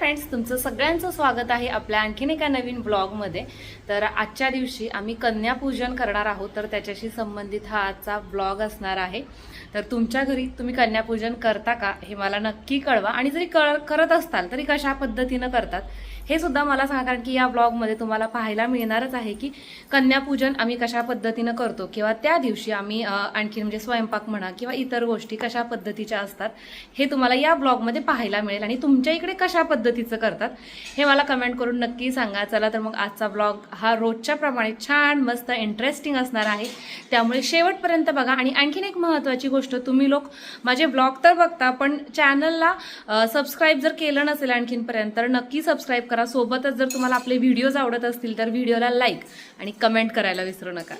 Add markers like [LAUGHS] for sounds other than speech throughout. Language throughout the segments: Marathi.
फ्रेंड्स तुमचं सगळ्यांचं स्वागत आहे आपल्या आणखीन एका नवीन ब्लॉगमध्ये तर आजच्या दिवशी आम्ही कन्यापूजन करणार आहोत तर त्याच्याशी संबंधित हा आजचा ब्लॉग असणार आहे. तर तुमच्या घरी तुम्ही कन्यापूजन करता का हे मला नक्की कळवा. आणि जरी कळ करत असताल तरी कशा पद्धतीनं करतात हे सुद्धा मला सांगा कारण की या ब्लॉगमध्ये तुम्हाला पाहायला मिळणारच आहे की कन्यापूजन आम्ही कशा पद्धतीनं करतो किंवा त्या दिवशी आम्ही आणखी म्हणजे स्वयंपाक म्हणा किंवा इतर गोष्टी कशा पद्धतीच्या असतात हे तुम्हाला या ब्लॉगमध्ये पाहायला मिळेल. आणि तुमच्या इकडे कशा पद्धतीचं करतात हे मला कमेंट करून नक्की सांगा. चला तर मग आजचा ब्लॉग हा रोजच्या प्रमाणे छान मस्त इंटरेस्टिंग असणार आहे. त्यामुळे शेवटपर्यंत बघा. आणि आणखीन एक महत्त्वाची गोष्ट तुम्ही लोक माझे ब्लॉग तर बघता पण चॅनलला सबस्क्राईब जर केलं नसेल आणखीनपर्यंत तर नक्की सबस्क्राईब करा. सोबतच जर तुम्हाला आपले व्हिडिओज आवडत असतील तर व्हिडिओला लाईक आणि कमेंट करायला विसरू नका.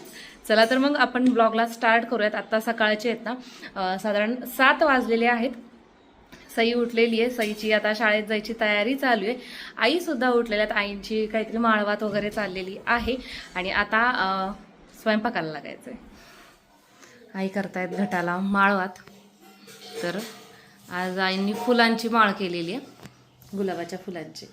चला तर मग आपण ब्लॉगला स्टार्ट करूयात. आत्ता सकाळचे आहेत ना. साधारण सात वाजलेले आहेत. सई उठलेली आहे. सईची आता शाळेत जायची तयारी चालू आहे. आईसुद्धा उठलेल्या आहेत. आईंची काहीतरी माळवात वगैरे चाललेली आहे. आणि आता स्वयंपाकाला लागायचं आहे आई करतायत घटाला माळवात. तर आज आईंनी फुलांची माळ केलेली आहे. गुलाबाच्या फुलांची.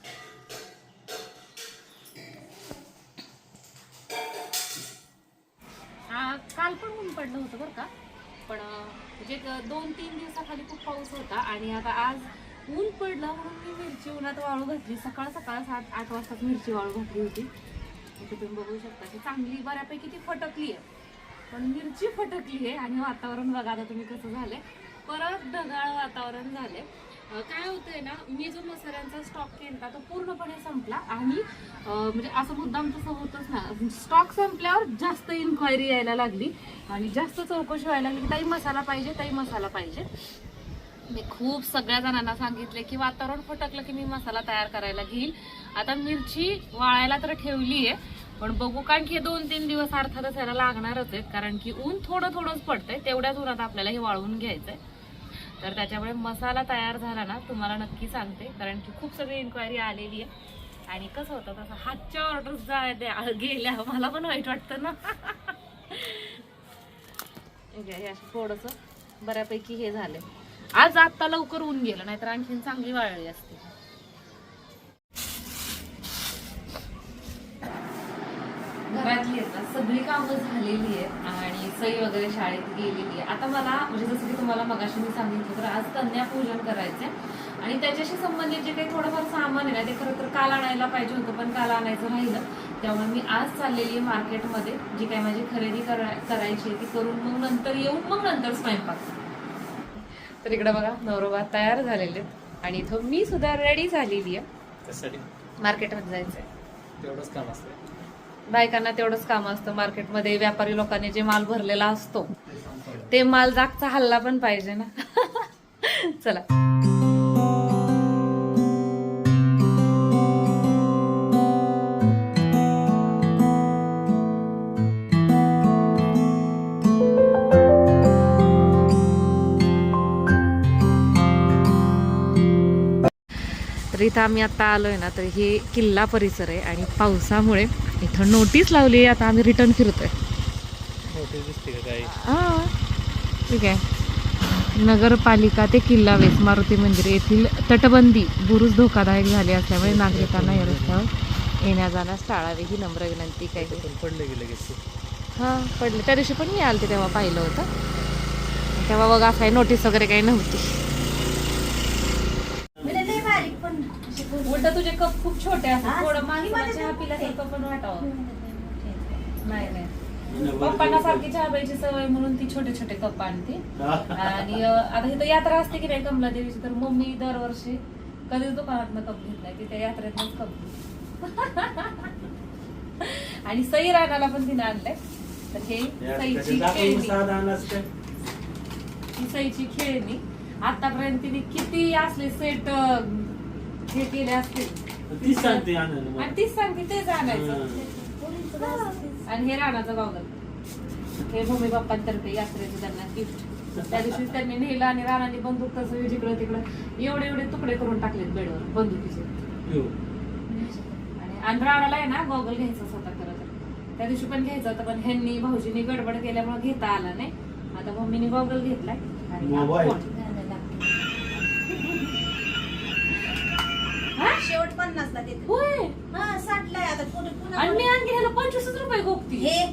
नव्हतं होतं बरं का. पण म्हणजे दोन तीन दिवसाखाली खूप पाऊस होता आणि आता आज ऊन पडलं म्हणून मी मिरची उन्हात वाळू घातली. सकाळ सकाळ सात आठ वाजताच मिरची वाळू घातली होती. म्हणजे तुम्ही बघू शकता की चांगली बऱ्यापैकी ती फटकली आहे. पण मिरची फटकली आहे आणि वातावरण बघा आता तुम्ही कसं झालंय. परत ढगाळ वातावरण झाले काय होतंय ना मी जो मसाल्यांचा स्टॉक केला तो पूर्णपणे संपला. आणि म्हणजे असं मुद्दाम तसं होतच ना. स्टॉक संपल्यावर जास्त इन्क्वायरी यायला लागली. आणि जास्त चौकशी व्हायला लागली ताई मसाला पाहिजे ताई मसाला पाहिजे. मी खूप सगळ्या जणांना सांगितले की वातावरण फटकलं की मी मसाला तयार करायला घेईल. आता मिरची वाळायला तर ठेवली आहे पण बघू कारण की हे दोन तीन दिवस अर्थातच याला लागणारच आहेत. कारण की ऊन थोडं थोडंच पडतंय तेवढ्याच उन्हात आपल्याला हे वाळवून घ्यायचंय. तर त्याच्यामुळे मसाला तयार झाला ना तुम्हाला नक्की सांगते. कारण की खूप सगळी इन्क्वायरी आलेली आहे. आणि कसं होतं तसं हातच्या ऑर्डर्स गेल्या. मला पण वाईट वाटतं ना. हे असं थोडंसं बऱ्यापैकी हे झालं आज आत्ता लवकर ऊन गेलं नाहीतर आणखीन चांगली वाळली असते. घरातली आहेत ना सगळी कामं झालेली आहेत आणि सई वगैरे शाळेत गेलेली आहे. आता मला म्हणजे जसं की तुम्हाला मगाशी मी सांगितलं तर आज कन्यापूजन करायचंय. आणि त्याच्याशी संबंधित जे काही थोडंफार सामान आहे ना ते खरं तर काल आणायला पाहिजे होतं पण काल आणायचं राहिलं. त्यामुळे मी आज चाललेली आहे मार्केटमध्ये जी काही माझी खरेदी करा करायची आहे ती करून मग नंतर येऊन मग नंतर स्वयंपाक. तर इकडे बघा नवरोबा तयार झालेले आहेत. आणि इथं मी सुद्धा रेडी झालेली आहे. मार्केटमध्ये जायचंय. तेवढंच काम असतं बायकांना तेवढंच काम असतं मार्केटमध्ये व्यापारी लोकांनी जे माल भरलेला असतो ते माल जागचा हल्ला पण पाहिजे ना. [LAUGHS] चला. तर इथं आम्ही आता आलोय ना तर हे किल्ला परिसर आहे आणि पावसामुळे इथं नोटीस लावली आहे आता आम्ही रिटर्न फिरतोय. काही? हा ठीक आहे. नगरपालिका ते किल्ला वेस मारुती मंदिर येथील तटबंदी बुरुज धोकादायक झाली असल्यामुळे नागरिकांना या रस्त्यावर येण्या जाण्यास टाळावी ही नम्र विनंती काय पण पडले गेले हां पडले. त्या दिवशी पण मी आलते तेव्हा पाहिलं होतं. तेव्हा बघा काय नोटीस वगैरे काही नव्हती. कप खूप छोटे असतात. थोडं माणसाला चहा पिल्यासारखं पण वाटावं. नाही नाही पप्पांना सारखी चहा प्यायची सवय म्हणून ती छोटे छोटे कप आणते. आणि आता इथं यात्रा असते की नाही कमला देवीची? तर मम्मी दरवर्षी कधीच दुकानात कप घेत नाही. तिथे यात्रेतनच कप [LAUGHS] आणि सई रानाला पण तिने आणलंय. तर हे सईची खेळणी. ही सईची खेळणी. आतापर्यंत तिने किती असले सेट हे केले असतील. तीच सांगते आनंद आणि तीच सांगते तेच आणायचं. आणि हे राणाचं गॉगल हे भूमी बाप्पांतर्फे यात्रेचं त्यांना गिफ्ट त्या दिवशी त्यांनी नेलं आणि राणाने बंदूक तसं जिकडं तिकडं एवढे एवढे तुकडे करून टाकलेत बेडवर बंदुकीचे. आणि आणि राणाला आहे ना गॉगल घ्यायचं होता खरं तर. त्या दिवशी पण घ्यायचं होतं पण ह्यांनी भाऊजींनी गडबड केल्यामुळे घेता आला नाही. आता मम्मीने गॉगल घेतलाय. आणि हा. देते. होय? हा साठलाय आता पुन्हा आणि मी आणखी ह्याला पंचवीसच रुपये गोपती. हे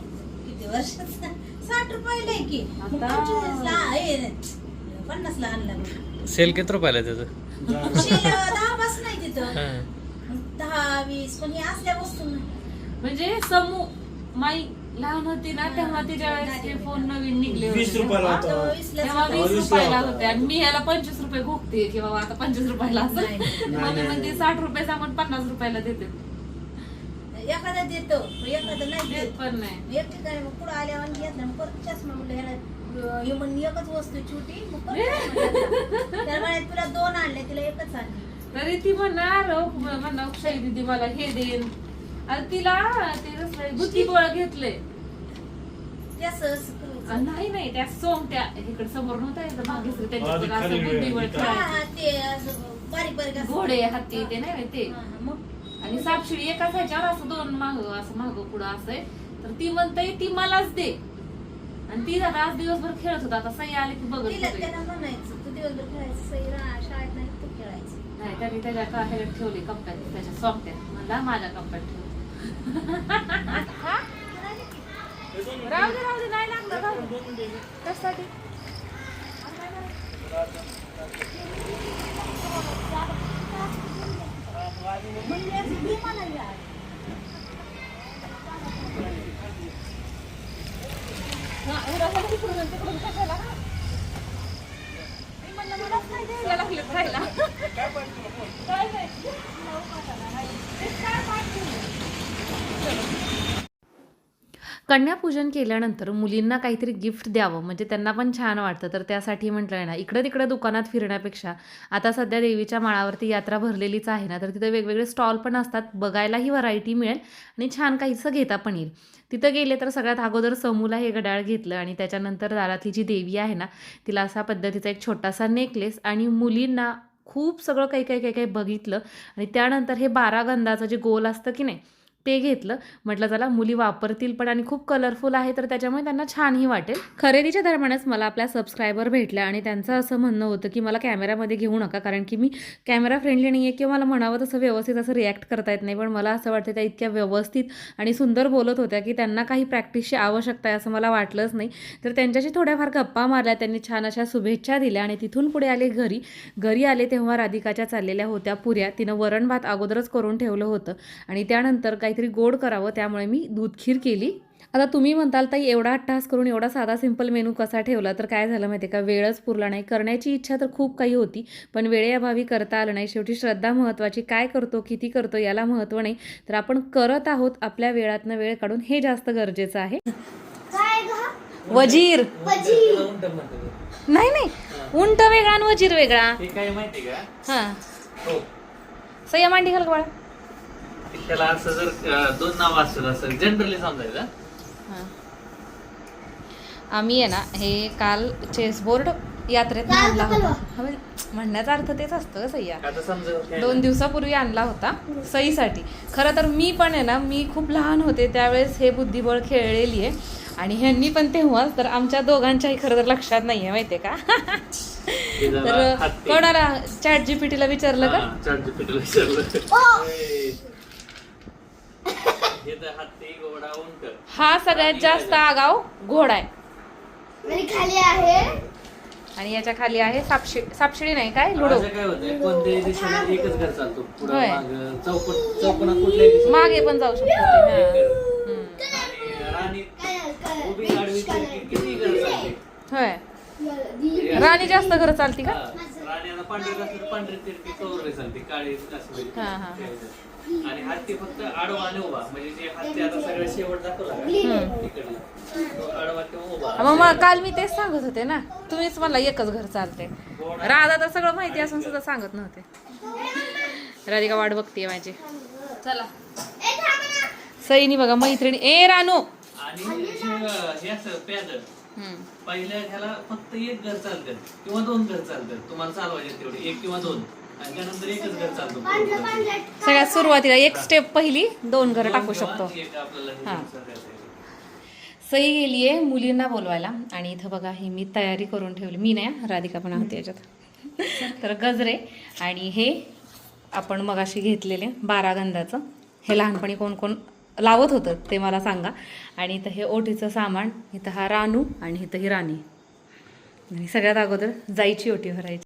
किती वर्षाचं? साठ रुपयाला आहे की. मग आता- पंचवीसला हे पन्नासला आणलं मग. सेल किती रुपयाला आहे त्याचं? दहा पास नाही तिथं. हा. दहा वीस पण हे असल्या वस्तू नाही. म्हणजे समू माई लहान होती ना तेव्हा तिच्या वेळेस ते फोन नवीन निघले होते. वीस रुपयाला होता. तेव्हा. वीस वीस रुपयाला होता. होते. आणि मी ह्याला पंचवीस रुपये घोकते की बाबा आता पंचवीस रुपयाला असं. नाही, मम्मी [LAUGHS] म्हणते साठ रुपये सामान पन्नास रुपयाला देते. एखादा देतो एखादा नाही देत देत. पण नाही. एक ठिकाणी मग पुढे आल्यावर घेतला मग परत चष्मा म्हणलं ह्याला हे म्हणून एकच वस्तू छोटी मग परत [LAUGHS] चष्मा घेतला. त्याला म्हणे तुला दोन आणले तिला एकच आणली. तरी ती म्हणणार "अहो, म्हणणार क्षय दिदी मला हे देन आणि तिला ते कसलं बुद्धिबळ घेतले ते असं असं करायचं. नाही नाही त्या सोमट्या इकडे समोर नव्हता येत भाग्यश्री हा, त्यांच्याकडे ते असं खाली बुद्धिबळ इथं. हा, खेळायचं. ते असं बारीक बारीक असं. घोडे हत्ती ते नाही ते हा, मग आणि सापशिडी एकाच ह्याच्यावर असं दोन माग असं माग पुढं असंय तर ती म्हणते ती मलाच दे आणि ती आता आज दिवसभर खेळत होता आता सही आली की बघत तिला होते. त्याला म्हणायचं तू दिवसभर खेळायचं सई रा- शाळेत नाही तू खेळायचं नाही त्यांनी त्याच्या का ह्याच्यात ठेवले कप्प्यात त्याच्या सोमट्यात म्हणला माझ्या कप्प्यात ठेव राहू दे राहू दे नाही लागलं राहू दे. कशासाठी उद्या मला तिकडून तिकडून कशाला? मी म्हणलं मलाच नाही द्यायला लागले खायला. काय नाही. ते काय पाठवलं? कन्यापूजन केल्यानंतर मुलींना काहीतरी गिफ्ट द्यावं म्हणजे त्यांना पण छान वाटतं. तर त्यासाठी म्हटलं आहे ना इकडं तिकडं दुकानात फिरण्यापेक्षा आता सध्या देवीच्या माळावरती यात्रा भरलेलीच आहे ना तर तिथं वेगवेगळे स्टॉल पण असतात. बघायलाही व्हरायटी मिळेल आणि छान काहीसं घेता पण येईल. तिथं गेले तर सगळ्यात अगोदर समूला हे घड्याळ घेतलं आणि त्याच्यानंतर दारातली जी देवी आहे ना तिला असा पद्धतीचा एक छोटासा नेकलेस आणि मुलींना खूप सगळं काही काही काही काही बघितलं आणि त्यानंतर हे बारा गंधाचं जे गोल असतं की नाही ते घेतलं. म्हटलं चला मुली वापरतील पण आणि खूप कलरफुल आहे तर त्याच्यामुळे त्यांना छानही वाटेल. खरेदीच्या दरम्यानच मला आपल्या सबस्क्रायबर भेटल्या आणि त्यांचं असं म्हणणं होतं की मला कॅमेऱ्यामध्ये घेऊ नका कारण की मी कॅमेरा फ्रेंडली नाही आहे किंवा मला म्हणावं तसं व्यवस्थित असं रिॲक्ट करता येत नाही. पण मला असं वाटतं त्या इतक्या व्यवस्थित आणि सुंदर बोलत होत्या की त्यांना काही प्रॅक्टिसची आवश्यकता आहे असं मला वाटलंच नाही. तर त्यांच्याशी थोड्याफार गप्पा मारल्या त्यांनी छान अशा शुभेच्छा दिल्या आणि तिथून पुढे आले घरी. घरी आले तेव्हा राधिकाच्या चाललेल्या होत्या पुऱ्या. तिनं वरण भात अगोदरच करून ठेवलं होतं आणि त्यानंतर काही काहीतरी गोड करावं त्यामुळे मी दूध खीर केली. आता तुम्ही म्हणताल ताई एवढा अट्टहास करून एवढा साधा सिंपल मेनू कसा ठेवला? तर काय झालं माहिती का? वेळच पुरला नाही. करण्याची इच्छा तर खूप काही होती पण वेळेअभावी करता आलं नाही. शेवटी श्रद्धा महत्त्वाची काय करतो किती करतो याला महत्त्व नाही. तर आपण करत आहोत आपल्या वेळातनं वेळ काढून हे जास्त गरजेचं आहे. वजीर. नाही नाही. उंट वेगळा आणि वजीर वेगळा. हे काय माहिती का? हा. हो. सह्या मांडी घाल का त्याला असं जर अं, दोन नाव असतात असं जनरली समजायचं हा. आम्ही आहे ना हे काल चेसबोर्ड यात्रेत आणला होता हा, म्हणजे म्हणण्याचा अर्थ तेच असतं गं आता समजा दोन दिवसापूर्वी आणला होता सईसाठी. खरं तर मी पण आहे ना मी खूप लहान होते त्यावेळेस हे बुद्धिबळ खेळलेली आहे. आणि ह्यांनी पण तेव्हाच तर आमच्या दोघांच्याही खरं तर लक्षात नाही आहे माहितीये का? तर कोणाला चॅट जीपीटीला विचारलं का? विचारलं हे तर हत्ती घोडा उंट हा सगळ्यात जास्त आगाव घोडा आहे. आणि खाली आहे? आणि याच्या खाली आहे सापशी सापशिडी नाही काय? लुडो. असं काय होतंय कोणत्याही दिशेला एकच घर चालतो. पुढं होय. माग चौकोन चौकोनात कुठल्याही दिशेला मागे पण जाऊ शकतो. ते, हा. हम्म. आणि राणी कलर कलर. उभी आडवी तिरकी किती घर चालते? होय. राणी जास्त घर चालती का? हा. राणी आता पांढरी असली तर पांढरी तिरकी चालते काळी असली हा, हा. आणि हत्ती फक्त आडवा आणि उभा. म्हणजे जे हत्ती आता सगळं शेवट दाखवला का? हम्म. तिकडला तो आडवा किंवा उभा. मग मग काल मी तेच सांगत होते ना. तुम्हीच मला एकच घर चालते राधा तर सगळं माहिती असून सुद्धा सांगत नव्हते. राधिका वाट बघतीये माझी. चला. सईनी बघा मैत्रिणी. ए रानू. आणि जे- हे असं प्याद हम्म. पहिल्या ह्याला फक्त एक घर चालतं. किंवा दोन घर चालतात तुम्हाला चालवायचे तेवढे. एक किंवा दोन. आणि त्यानंतर एकच घर चालतं पांढरं पांढरं. सगळ्यात सुरुवातीला एक स्टेप पहिली दोन घर टाकू शकतो. एक आपल्याला हे हा. करायचं आहे. सई गेली आहे मुलींना बोलवायला. आणि इथं बघा ही मी तयारी करून ठेवली. मी नाही हा, राधिका पण होती याच्यात. तर गजरे आणि हे आपण मगाशी घेतलेले बारागंधाचं हे लहानपणी कोण कोण लावत होतं ते मला सांगा. आणि इथं हे ओटीचं सामान इथं हा रानू आणि इथं ही राणी. आणि सगळ्यात अगोदर जायची ओटी भरायची.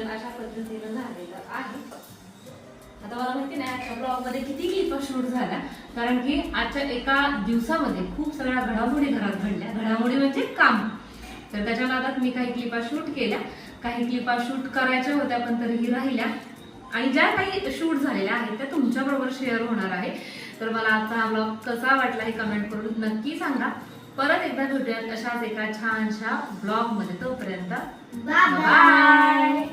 कन्यापूजन अशा पद्धतीनं झालेलं आहे. आता मला माहिती नाही आजच्या ब्लॉगमध्ये किती क्लिप शूट झाल्या. कारण की आजच्या एका दिवसामध्ये खूप सगळ्या घडामोडी घरात घडल्या. घडामोडी म्हणजे काम. तर त्याच्या नादात मी काही क्लिपा शूट केल्या. काही क्लिपा शूट करायच्या होत्या पण तरीही राहिल्या. आणि ज्या काही शूट झालेल्या आहेत त्या तुमच्या बरोबर शेअर होणार आहे. तर मला आजचा हा ब्लॉग कसा वाटला हे कमेंट करून नक्की सांगा. परत एकदा भेटूयात अशाच एका छानशा ब्लॉगमध्ये तोपर्यंत बाय